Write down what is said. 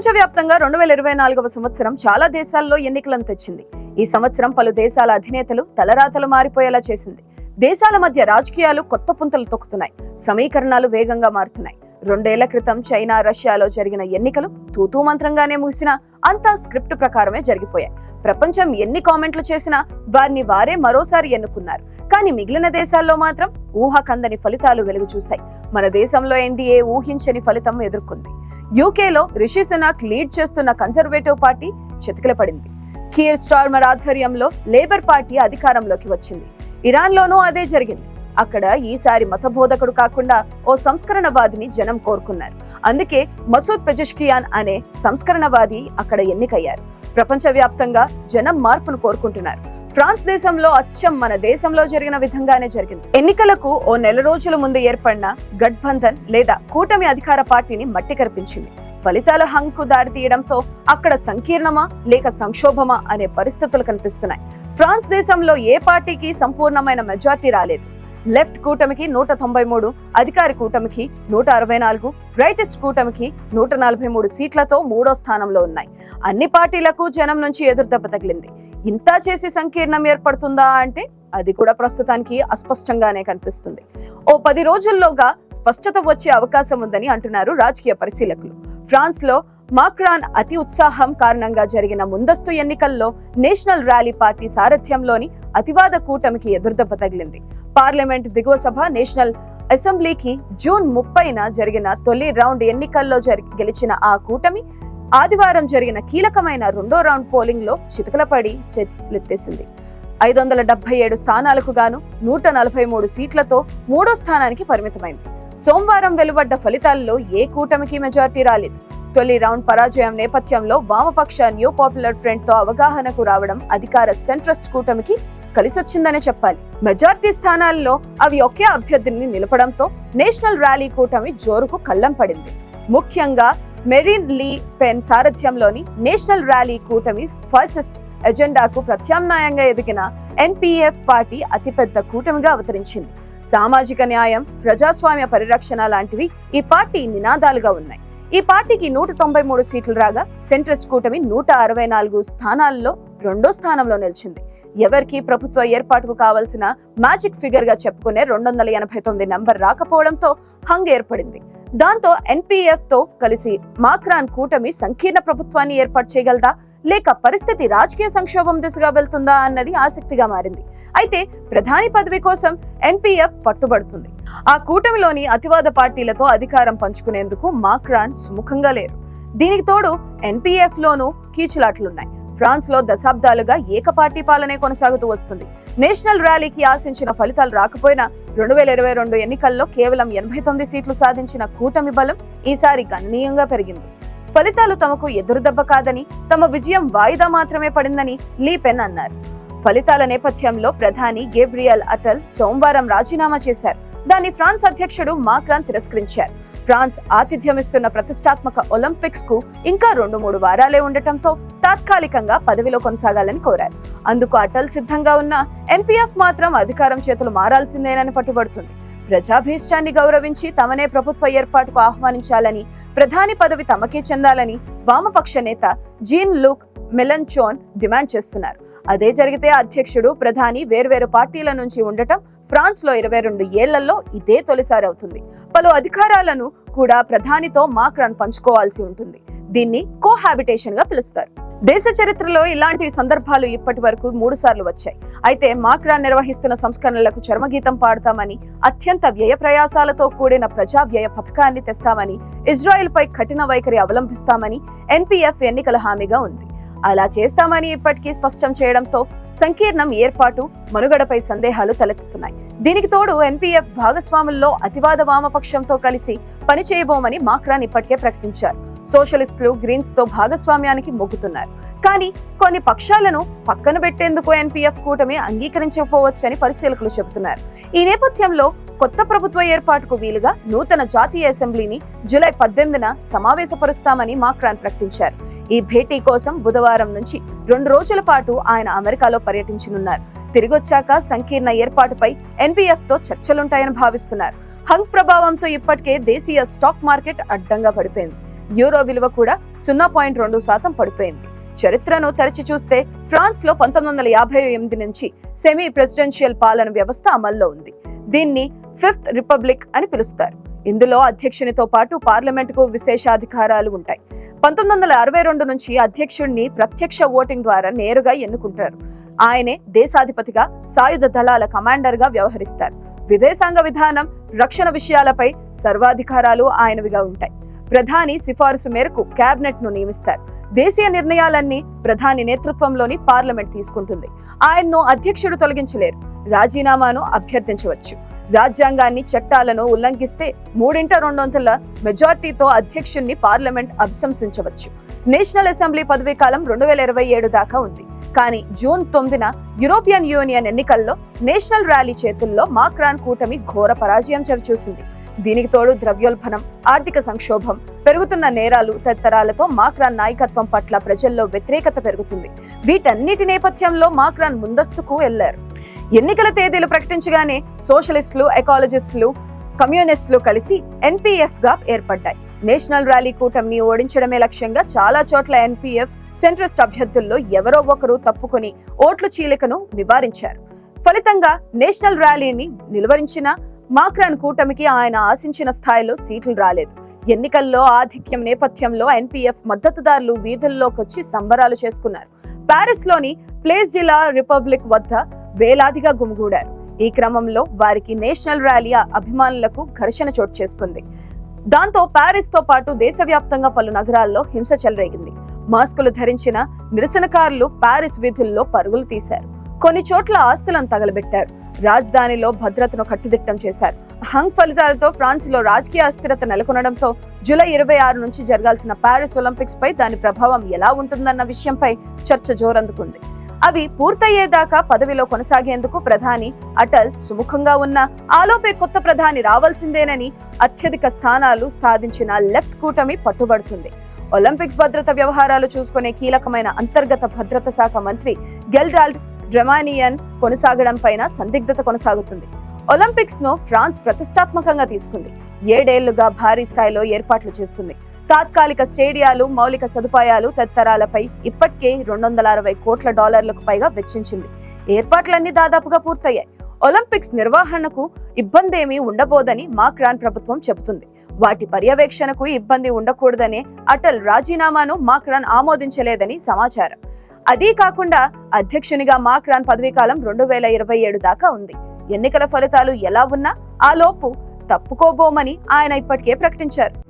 ప్రపంచవ్యాప్తంగా రెండు వేల ఇరవై నాలుగవ సంవత్సరం చాలా దేశాల్లో ఎన్నికలను తెచ్చింది. ఈ సంవత్సరం పలు దేశాల అధినేతలు తలరాతలు మారిపోయేలా చేసింది. దేశాల మధ్య రాజకీయాలు కొత్త పుంతలు తొక్కుతున్నాయి. సమీకరణాలు వేగంగా మారుతున్నాయి. రెండేళ్ళ క్రితం చైనా రష్యాలో జరిగిన ఎన్నికలు తూతూ మంత్రంగానే ముగిసినా అంతా స్క్రిప్ట్ ప్రకారమే జరిగిపోయాయి. ప్రపంచం ఎన్ని కామెంట్లు చేసినా వారిని వారే మరోసారి ఎన్నుకున్నారు. కానీ మిగిలిన దేశాల్లో మాత్రం ఊహ కందని ఫలితాలు వెలుగు చూశాయి. మన దేశంలో ఎన్డీఏ ఊహించని ఫలితం ఎదుర్కొంది. యూకేలో రిషి సునాక్ లీడ్ చేస్తున్న కన్జర్వేటివ్ పార్టీ చితికిల పడింది కీర్ స్టార్మర్ ఆధ్వర్యంలో లేబర్ పార్టీ అధికారంలోకి వచ్చింది. ఇరాన్లోనూ అదే జరిగింది. అక్కడ ఈసారి మతబోధకుడు కాకుండా ఓ సంస్కరణవాదిని జనం కోరుకున్నారు. అందుకే మసూద్ పెజష్కియాన్ అనే సంస్కరణవాది అక్కడ ఎన్నికయ్యారు. ప్రపంచవ్యాప్తంగా జనం మార్పును కోరుకుంటున్నారు. ఫ్రాన్స్ దేశంలో అచ్చం మన దేశంలో జరిగిన విధంగానే జరిగింది. ఎన్నికలకు ఓ నెల రోజుల ముందు ఏర్పడిన గట్బంధన్ లేదా కూటమి అధికార పార్టీని మట్టి కరిపించింది ఫలితాల హంకు దారి తీయడంతో అక్కడ సంకీర్ణమా లేక సంక్షోభమా అనే పరిస్థితులు కనిపిస్తున్నాయి. ఫ్రాన్స్ దేశంలో ఏ పార్టీకి సంపూర్ణమైన మెజార్టీ రాలేదు. లెఫ్ట్ కూటమికి నూట తొంభై మూడు అధికారి కూటమికి నూట అరవై నాలుగు రైటిస్ట్ కూటమికి నూట నలభై మూడు సీట్లతో మూడో స్థానంలో ఉన్నాయి. అన్ని పార్టీలకు జనం నుంచి ఎదురుదెబ్బ తగిలింది. ఇంత చేసి సంకీర్ణం ఏర్పడుతుందా అంటే అది కూడా ప్రస్తుతానికి అస్పష్టంగానే కనిపిస్తుంది. ఓ పది రోజుల్లోగా స్పష్టత వచ్చే అవకాశం ఉందని అంటున్నారు రాజకీయ పరిశీలకులు. ఫ్రాన్స్లో మాక్రాన్ అతి ఉత్సాహం కారణంగా జరిగిన ముందస్తు ఎన్నికల్లో నేషనల్ ర్యాలీ పార్టీ సారథ్యంలోని అతివాద కూటమికి ఎదురుదెబ్బ తగిలింది. పార్లమెంట్ దిగువ సభ నేషనల్ అసెంబ్లీకి జూన్ ముప్పైన జరిగిన తొలి రౌండ్ ఎన్నికల్లో గెలిచిన ఆ కూటమి ఆదివారం జరిగిన కీలకమైన రెండో రౌండ్ పోలింగ్లో చితకలపడి చేతులెత్తేసింది. ఐదు వందల డెబ్బై ఏడు స్థానాలకు గాను నూట నలభై మూడు సీట్లతో మూడో స్థానానికి పరిమితమైంది. సోమవారం వెలువడ్డ ఫలితాల్లో ఏ కూటమికి మెజార్టీ రాలేదు. తొలి రౌండ్ పరాజయం నేపథ్యంలో వామపక్ష న్యూ పాపులర్ ఫ్రంట్తో అవగాహనకు రావడం అధికార సెంట్రస్ట్ కూటమికి కలిసొచ్చిందనే చెప్పాలి. మెజార్టీ స్థానాల్లో అవి ఒకే అభ్యర్థిని నిలపడంతో నేషనల్ ర్యాలీ కూటమి జోరుకు కళ్ళం పడింది. ముఖ్యంగా మెరీన్ లీ పెన్ సారథ్యంలోని నేషనల్ ర్యాలీ కూటమి ఫాసిస్ట్ ఎజెండాకు ప్రత్యామ్నాయంగా ఎదిగిన ఎన్పిఎఫ్ పార్టీ అతిపెద్ద కూటమిగా అవతరించింది. సామాజిక న్యాయం ప్రజాస్వామ్య పరిరక్షణ లాంటివి ఈ పార్టీ నినాదాలుగా ఉన్నాయి. ఈ పార్టీకి నూట తొంభై మూడు సీట్లు రాగా సెంట్రస్ట్ కూటమి నూట అరవై నాలుగు స్థానాల్లో రెండో స్థానంలో నిలిచింది. ఎవరికి ప్రభుత్వ ఏర్పాటుకు కావాల్సిన మ్యాజిక్ ఫిగర్గా చెప్పుకునే రెండు వందల ఎనభై తొమ్మిది నంబర్ రాకపోవడంతో హంగ్ ఏర్పడింది. దాంతో ఎన్పీఎఫ్తో కలిసి మాక్రాన్ కూటమి సంకీర్ణ ప్రభుత్వాన్ని ఏర్పాటు చేయగలదా? లేక పరిస్థితి రాజకీయ సంక్షోభం దిశగా వెళ్తుందా అన్నది ఆసక్తిగా మారింది. అయితే ప్రధాని పదవి కోసం ఎన్పీఎఫ్ పట్టుబడుతుంది. ఆ కూటమిలోని అతివాద పార్టీలతో అధికారం పంచుకునేందుకు మాక్రాన్ సుముఖంగా లేరు. దీనికి తోడు ఎన్పీఎఫ్ లోనూ కీచులాట్లున్నాయి. ఫ్రాన్స్లో దశాబ్దాలుగా ఏకపార్టీ పాలనే కొనసాగుతూ వస్తుంది. నేషనల్ ర్యాలీకి ఆశించిన ఫలితాలు రాకపోయినా రెండు వేల ఇరవై రెండు ఎన్నికల్లో కేవలం ఎనభై తొమ్మిది సీట్లు సాధించిన కూటమి బలం ఈసారి గణనీయంగా పెరిగింది. ఫలితాలు తమకు ఎదురుదెబ్బ కాదని తమ విజయం వాయిదా మాత్రమే పడిందని లీ పెన్ అన్నారు. ఫలితాల నేపథ్యంలో ప్రధాని గేబ్రియల్ అటల్ సోమవారం రాజీనామా చేశారు. దాన్ని ఫ్రాన్స్ అధ్యక్షుడు మాక్రాన్ తిరస్కరించారు. ఫ్రాన్స్ ఆతిథ్యమిస్తున్న ప్రతిష్టాత్మక ఒలింపిక్స్కు ఇంకా రెండు మూడు వారాలే ఉండటంతో తాత్కాలికంగా పదవిలో కొనసాగాలని కోరారు. అందుకు అటల్ సిద్ధంగా ఉన్న ఎన్పిఎఫ్ మాత్రం అధికారం చేతులు మారాల్సిందేనని పట్టుబడుతుంది. ప్రజాభీష్టాన్ని గౌరవించి తమనే ప్రభుత్వ ఏర్పాటుకు ఆహ్వానించాలని ప్రధాని పదవి తమకే చెందాలని వామపక్ష నేత జీన్ లూక్ మెలన్చోన్ డిమాండ్ చేస్తున్నారు. అదే జరిగితే అధ్యక్షుడు ప్రధాని వేర్వేరు పార్టీల నుంచి ఉండటం ఫ్రాన్స్లో ఇరవై రెండు ఏళ్ళలో ఇదే తొలిసారి అవుతుంది. పలు అధికారాలను కూడా ప్రధానితో మాక్రాన్ పంచుకోవాల్సి ఉంటుంది. దీన్ని కోహాబిటేషన్గా పిలుస్తారు. దేశ చరిత్రలో ఇలాంటి సందర్భాలు ఇప్పటి వరకు మూడు సార్లు వచ్చాయి. అయితే మాక్రాన్ నిర్వహిస్తున్న సంస్కరణలకు చర్మగీతం పాడతామని అత్యంత వ్యయ ప్రయాసాలతో కూడిన ప్రజా వ్యయ పథకాన్ని తెస్తామని ఇజ్రాయెల్ పై కఠిన వైఖరి అవలంబిస్తామని ఎన్పీఎఫ్ ఎన్నికల హామీగా ఉంది. అలా చేస్తామని ఇప్పటికీ స్పష్టం చేయడంతో సంకీర్ణం ఏర్పాటు మనుగడపై సందేహాలు తలెత్తుతున్నాయి. దీనికి తోడు ఎన్పీఎఫ్ భాగస్వాముల్లో అతివాద వామపక్షంతో కలిసి పనిచేయబోమని మాక్రాన్ ఇప్పటికే ప్రకటించారు. సోషలిస్టులు గ్రీన్స్తో భాగస్వామ్యానికి మొగ్గుతున్నారు. కానీ కొన్ని పక్షాలను పక్కన పెట్టేందుకు ఎన్పీఎఫ్ కూటమి అంగీకరించకపోవచ్చని పరిశీలకులు చెబుతున్నారు. ఈ నేపథ్యంలో కొత్త ప్రభుత్వ ఏర్పాటుకు వీలుగా నూతన జాతీయ అసెంబ్లీని జూలై పద్దెనిమిదిన సమావేశపరుస్తామని మాక్రాన్ ప్రకటించారు. ఈ భేటీ కోసం బుధవారం నుంచి రెండు రోజుల పాటు ఆయన అమెరికాలో పర్యటించనున్నారు. తిరిగొచ్చాక సంకీర్ణ ఏర్పాటుపై ఎన్పీఎఫ్తో చర్చలుంటాయని భావిస్తున్నారు. హంగ్ ప్రభావంతో ఇప్పటికే దేశీయ స్టాక్ మార్కెట్ అడ్డంగా పడిపోయింది. యూరో విలువ కూడా సున్నా పాయింట్ రెండు శాతం పడిపోయింది. చరిత్రను తెరచి చూస్తే ఫ్రాన్స్లో పంతొమ్మిది వందల యాభై ఎనిమిది నుంచి సెమీ ప్రెసిడెన్షియల్ పాలన వ్యవస్థ అమల్లో ఉంది. దీన్ని ఫిఫ్త్ రిపబ్లిక్ అని పిలుస్తారు. ఇందులో అధ్యక్షునితో పాటు పార్లమెంటుకు విశేషాధికారాలు ఉంటాయి. పంతొమ్మిది వందల అరవై రెండు నుంచి అధ్యక్షుడిని ప్రత్యక్ష ఓటింగ్ ద్వారా నేరుగా ఎన్నుకుంటారు. ఆయనే దేశాధిపతిగా సాయుధ దళాల కమాండర్గా వ్యవహరిస్తారు. విదేశాంగ విధానం రక్షణ విషయాలపై సర్వాధికారాలు ఆయనవిగా ఉంటాయి. ప్రధాని సిఫారసు మేరకు కేబినెట్ను నియమిస్తారు. దేశీయ నిర్ణయాలన్నీ ప్రధాని నేతృత్వంలోని పార్లమెంట్ తీసుకుంటుంది. ఆయన్ను అధ్యక్షుడు తొలగించలేరు. రాజీనామాను అభ్యర్థించవచ్చు. రాజ్యాంగాన్ని చట్టాలను ఉల్లంఘిస్తే మూడింట రెండొంతుల మెజార్టీతో అధ్యక్షుణ్ణి పార్లమెంట్ అభిశంసించవచ్చు. నేషనల్ అసెంబ్లీ పదవీ కాలం రెండు వేల ఇరవై ఏడు దాకా ఉంది. కానీ జూన్ తొమ్మిదిన యూరోపియన్ యూనియన్ ఎన్నికల్లో నేషనల్ ర్యాలీ చేతుల్లో మాక్రాన్ కూటమి ఘోర పరాజయం చవిచూసింది. దీనికి తోడు ద్రవ్యోల్బణం ఆర్థిక సంక్షోభం పెరుగుతున్న నేరాలు తదితరాలతో మాక్రాన్ నాయకత్వం పట్ల ప్రజల్లో వ్యతిరేకత పెరుగుతుంది. వీటన్నిటి నేపథ్యంలో మాక్రాన్ ముందస్తుకు వెళ్ళారు ఎన్నికల తేదీలు ప్రకటించగానే సోషలిస్టులు ఎకాలజిస్టులు కమ్యూనిస్టులు కలిసి ఎన్పీఎఫ్గా ఏర్పడ్డాయి. నేషనల్ ర్యాలీ కూటమిని ఓడించడమే లక్ష్యంగా చాలా చోట్ల ఎన్పీఎఫ్ సెంట్రిస్ట్ అభ్యర్థుల్లో ఎవరో ఒకరు తప్పుకొని ఓట్లు చీలికను నివారించారు. ఫలితంగా నేషనల్ ర్యాలీని నిలువరించిన మాక్రాన్ కూటమికి ఆయన ఆశించిన స్థాయిలో సీట్లు రాలేదు. ఎన్నికల్లో ఆధిక్యం నేపథ్యంలో ఎన్పీఎఫ్ మద్దతుదారులు వీధుల్లోకి వచ్చి సంబరాలు చేసుకున్నారు. ప్యారిస్లోని ప్లేస్ జిల్లా రిపబ్లిక్ వద్ద వేలాదిగా గుమిగూడారు. ఈ క్రమంలో వారికి నేషనల్ ర్యాలీ అభిమానులకు ఘర్షణ చోటు చేసుకుంది. దాంతో ప్యారిస్తో పాటు దేశవ్యాప్తంగా పలు నగరాల్లో హింస చెలరేగింది. మాస్కులు ధరించిన నిరసనకారులు పారిస్ వీధుల్లో పరుగులు తీశారు. కొన్ని చోట్ల ఆస్తులను తగలబెట్టారు. రాజధానిలో భద్రతను కట్టుదిట్టం చేశారు. హంగ్ ఫలితాలతో ఫ్రాన్స్లో రాజకీయ అస్థిరత నెలకొనడంతో జూలై ఇరవై ఆరు నుంచి జరగాల్సిన పారిస్ ఒలింపిక్స్ పై దాని ప్రభావం ఎలా ఉంటుందన్న విషయంపై చర్చ జోరందుకుంది. అవి పూర్తయ్యేదాకా పదవిలో కొనసాగేందుకు ప్రధాని అటల్ సుముఖంగా ఉన్న ఆలోపే కొత్త ప్రధాని రావాల్సిందేనని అత్యధిక స్థానాలు సాధించిన లెఫ్ట్ కూటమి పట్టుబడుతుంది. ఒలింపిక్స్ భద్రత వ్యవహారాలు చూసుకునే కీలకమైన అంతర్గత భద్రత శాఖ మంత్రి గెల్డాల్డ్ డ్రెమానియన్ కొనసాగడం పైన సందిగ్ధత కొనసాగుతుంది. ఒలింపిక్స్ను ఫ్రాన్స్ ప్రతిష్టాత్మకంగా తీసుకుంది. ఏడేళ్ళుగా భారీ స్థాయిలో ఏర్పాట్లు చేస్తుంది. తాత్కాలిక స్టేడియాలు మౌలిక సదుపాయాలు తదితరాలపై ఇప్పటికే రెండు వందల అరవై కోట్ల డాలర్లకు పైగా వెచ్చించింది. ఏర్పాట్లన్నీ దాదాపుగా పూర్తయ్యాయి. ఒలింపిక్స్ నిర్వహణకు ఇబ్బంది ఏమీ ఉండబోదని మాక్రాన్ ప్రభుత్వం చెబుతుంది. వాటి పర్యవేక్షణకు ఇబ్బంది ఉండకూడదనే అటల్ రాజీనామాను మాక్రాన్ ఆమోదించలేదని సమాచారం. అదీ కాకుండా అధ్యక్షునిగా మాక్రాన్ పదవీకాలం రెండు వేల ఇరవై ఏడు దాకా ఉంది. ఎన్నికల ఫలితాలు ఎలా ఉన్నా ఆ లోపు తప్పుకోబోమని ఆయన ఇప్పటికే ప్రకటించారు.